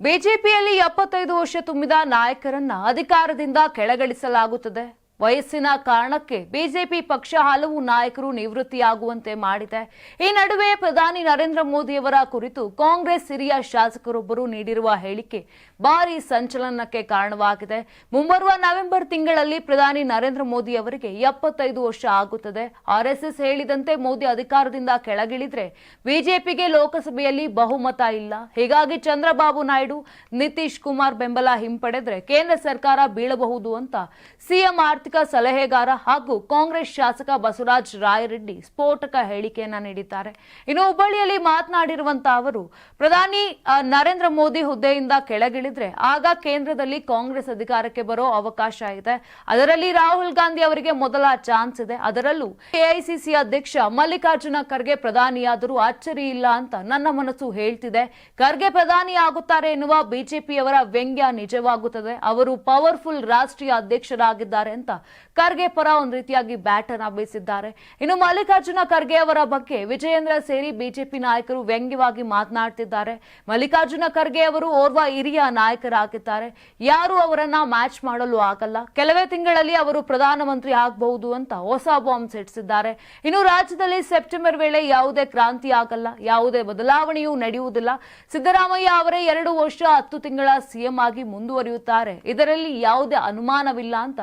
ಬಿಜೆಪಿಯಲ್ಲಿ ಎಪ್ಪತ್ತೈದು ವರ್ಷ ತುಂಬಿದ ನಾಯಕರನ್ನ ಅಧಿಕಾರದಿಂದ ಕೆಳಗಿಳಿಸಲಾಗುತ್ತದೆ. ವಯಸ್ಸಿನ ಕಾರಣಕ್ಕೆ ಬಿಜೆಪಿ ಪಕ್ಷ ಹಲವು ನಾಯಕರು ನಿವೃತ್ತಿಯಾಗುವಂತೆ ಮಾಡಿದೆ. ಈ ನಡುವೆ ಪ್ರಧಾನಿ ನರೇಂದ್ರ ಮೋದಿಯವರ ಕುರಿತು ಕಾಂಗ್ರೆಸ್ ಹಿರಿಯ ಶಾಸಕರೊಬ್ಬರು ನೀಡಿರುವ ಹೇಳಿಕೆ ಭಾರಿ ಸಂಚಲನಕ್ಕೆ ಕಾರಣವಾಗಿದೆ. ಮುಂಬರುವ ನವೆಂಬರ್ ತಿಂಗಳಲ್ಲಿ ಪ್ರಧಾನಿ ನರೇಂದ್ರ ಮೋದಿ ಅವರಿಗೆ ಎಪ್ಪತ್ತೈದು ವರ್ಷ ಆಗುತ್ತದೆ. ಆರ್ಎಸ್ಎಸ್ ಹೇಳಿದಂತೆ ಮೋದಿ ಅಧಿಕಾರದಿಂದ ಕೆಳಗಿಳಿದ್ರೆ ಬಿಜೆಪಿಗೆ ಲೋಕಸಭೆಯಲ್ಲಿ ಬಹುಮತ ಇಲ್ಲ. ಹೀಗಾಗಿ ಚಂದ್ರಬಾಬು ನಾಯ್ಡು, ನಿತೀಶ್ ಕುಮಾರ್ ಬೆಂಬಲ ಹಿಂಪಡೆದ್ರೆ ಕೇಂದ್ರ ಸರ್ಕಾರ ಬೀಳಬಹುದು ಅಂತ ಸಿಎಂ ಆರ್ಥಿಕ ಸಲಹೆಗಾರ ಹಾಗೂ ಕಾಂಗ್ರೆಸ್ ಶಾಸಕ ಬಸವರಾಜ್ ರಾಯರೆಡ್ಡಿ ಸ್ಫೋಟಕ ಹೇಳಿಕೆಯನ್ನ ನೀಡಿದ್ದಾರೆ. ಇನ್ನು ಹುಬ್ಬಳ್ಳಿಯಲ್ಲಿ ಮಾತನಾಡಿರುವಂತ ಅವರು, ಪ್ರಧಾನಿ ನರೇಂದ್ರ ಮೋದಿ ಹುದ್ದೆಯಿಂದ ಕೆಳಗಿಳಿದ್ರೆ ಆಗ ಕೇಂದ್ರದಲ್ಲಿ ಕಾಂಗ್ರೆಸ್ ಅಧಿಕಾರಕ್ಕೆ ಬರೋ ಅವಕಾಶ ಇದೆ. ಅದರಲ್ಲಿ ರಾಹುಲ್ ಗಾಂಧಿ ಅವರಿಗೆ ಮೊದಲ ಚಾನ್ಸ್ ಇದೆ. ಅದರಲ್ಲೂ ಎಐಸಿಸಿ ಅಧ್ಯಕ್ಷ ಮಲ್ಲಿಕಾರ್ಜುನ ಖರ್ಗೆ ಪ್ರಧಾನಿಯಾದರೂ ಅಚ್ಚರಿ ಇಲ್ಲ ಅಂತ ನನ್ನ ಮನಸ್ಸು ಹೇಳ್ತಿದೆ. ಖರ್ಗೆ ಪ್ರಧಾನಿ ಆಗುತ್ತಾರೆ ಎನ್ನುವ ಬಿಜೆಪಿಯವರ ವ್ಯಂಗ್ಯ ನಿಜವಾಗುತ್ತದೆ. ಅವರು ಪವರ್ಫುಲ್ ರಾಷ್ಟ್ರೀಯ ಅಧ್ಯಕ್ಷರಾಗಿದ್ದಾರೆ ಅಂತ ಖರ್ಗೆ ಪರ ಒಂದು ರೀತಿಯಾಗಿ ಬ್ಯಾಟ್ ಅನ್ನ ಬೀಸಿದ್ದಾರೆ. ಇನ್ನು ಮಲ್ಲಿಕಾರ್ಜುನ ಖರ್ಗೆ ಅವರ ಬಗ್ಗೆ ವಿಜಯೇಂದ್ರ ಸೇರಿ ಬಿಜೆಪಿ ನಾಯಕರು ವ್ಯಂಗ್ಯವಾಗಿ ಮಾತನಾಡ್ತಿದ್ದಾರೆ. ಮಲ್ಲಿಕಾರ್ಜುನ ಖರ್ಗೆ ಅವರು ಓರ್ವ ಹಿರಿಯ ನಾಯಕರಾಗಿದ್ದಾರೆ. ಯಾರು ಅವರನ್ನ ಮ್ಯಾಚ್ ಮಾಡಲು ಆಗಲ್ಲ. ಕೆಲವೇ ತಿಂಗಳಲ್ಲಿ ಅವರು ಪ್ರಧಾನಮಂತ್ರಿ ಆಗಬಹುದು ಅಂತ ಹೊಸ ಬಾಂಬ್ ಸೆಟ್ಸಿದ್ದಾರೆ ಇನ್ನು ರಾಜ್ಯದಲ್ಲಿ ಸೆಪ್ಟೆಂಬರ್ ವೇಳೆ ಯಾವುದೇ ಕ್ರಾಂತಿ ಆಗಲ್ಲ. ಯಾವುದೇ ಬದಲಾವಣೆಯೂ ನಡೆಯುವುದಿಲ್ಲ. ಸಿದ್ದರಾಮಯ್ಯ ಅವರೇ ಎರಡು ವರ್ಷ ಹತ್ತು ತಿಂಗಳ ಸಿಎಂ ಆಗಿ ಮುಂದುವರಿಯುತ್ತಾರೆ. ಇದರಲ್ಲಿ ಯಾವುದೇ ಅನುಮಾನವಿಲ್ಲ ಅಂತ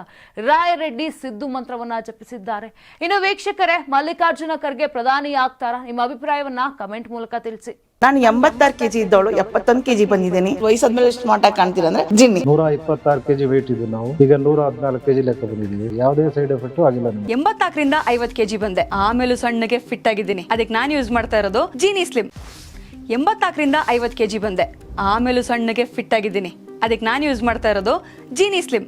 ರಾಯರೆಡ್ಡಿ ಸಿದ್ದು ಮಂತ್ರವನ್ನ ಜಪಿಸಿದ್ದಾರೆ. ಇನ್ನು ವೀಕ್ಷಕರೇ ಮಲ್ಲಿಕಾರ್ಜುನ ಖರ್ಗೆ ಪ್ರಧಾನಿ ಆಗ್ತಾರಾ ನಿಮ್ಮ ಅಭಿಪ್ರಾಯವನ್ನ ಕಮೆಂಟ್ ಮೂಲಕ ತಿಳಿಸಿ. ನಾನು ಎಂಬತ್ತಾರು ಕೆಜಿ ಇದ್ದವಳು ಎಪ್ಪತ್ತೊಂದು ಕೆಜಿ ಬಂದಿದ್ದೀನಿ. ವಯಸ್ಸಾದ್ಮೇಲೆ ಸ್ಮಾರ್ಟ್ ಆಗಿ ಕಾಣ್ತೀರಾ ಅಂದ್ರೆ ಜಿನ್ನಿ. ನೂರ ಇಪ್ಪತ್ತಾರು ಕೆಜಿ ವೇಟ್ ಇದ್ದು ನಾವು. ಈಗ ನೂರ ಹದಿನಾಲ್ಕು ಕೆಜಿ ಲೆಕ್ಕ ಬಂದಿದ್ದೀವಿ. ಯಾವುದೇ ಸೈಡ್ ಎಫೆಕ್ಟ್ ಆಗಿಲ್ಲ ಎಂಬತ್ತಾಕರಿಂದ ಎಂಬತ್ನಾಲ್ಕರಿಂದ ಐವತ್ ಕೆಜಿ ಬಂದೆ. ಆಮೇಲೂ ಸಣ್ಣಗೆ ಫಿಟ್ ಆಗಿದ್ದೀನಿ. ಅದಕ್ಕೆ ನಾನು ಯೂಸ್ ಮಾಡ್ತಾ ಇರೋದು ಜೀನಿ ಸ್ಲಿಮ್ ಎಂಬತ್ನಾಲ್ಕರಿಂದ ಐವತ್ತು ಕೆಜಿ ಬಂದೆ. ಆಮೇಲೂ ಸಣ್ಣಗೆ ಫಿಟ್ ಆಗಿದ್ದೀನಿ. ಅದಕ್ಕೆ ನಾನು ಯೂಸ್ ಮಾಡ್ತಾ ಇರೋದು ಜೀನಿ ಸ್ಲಿಮ್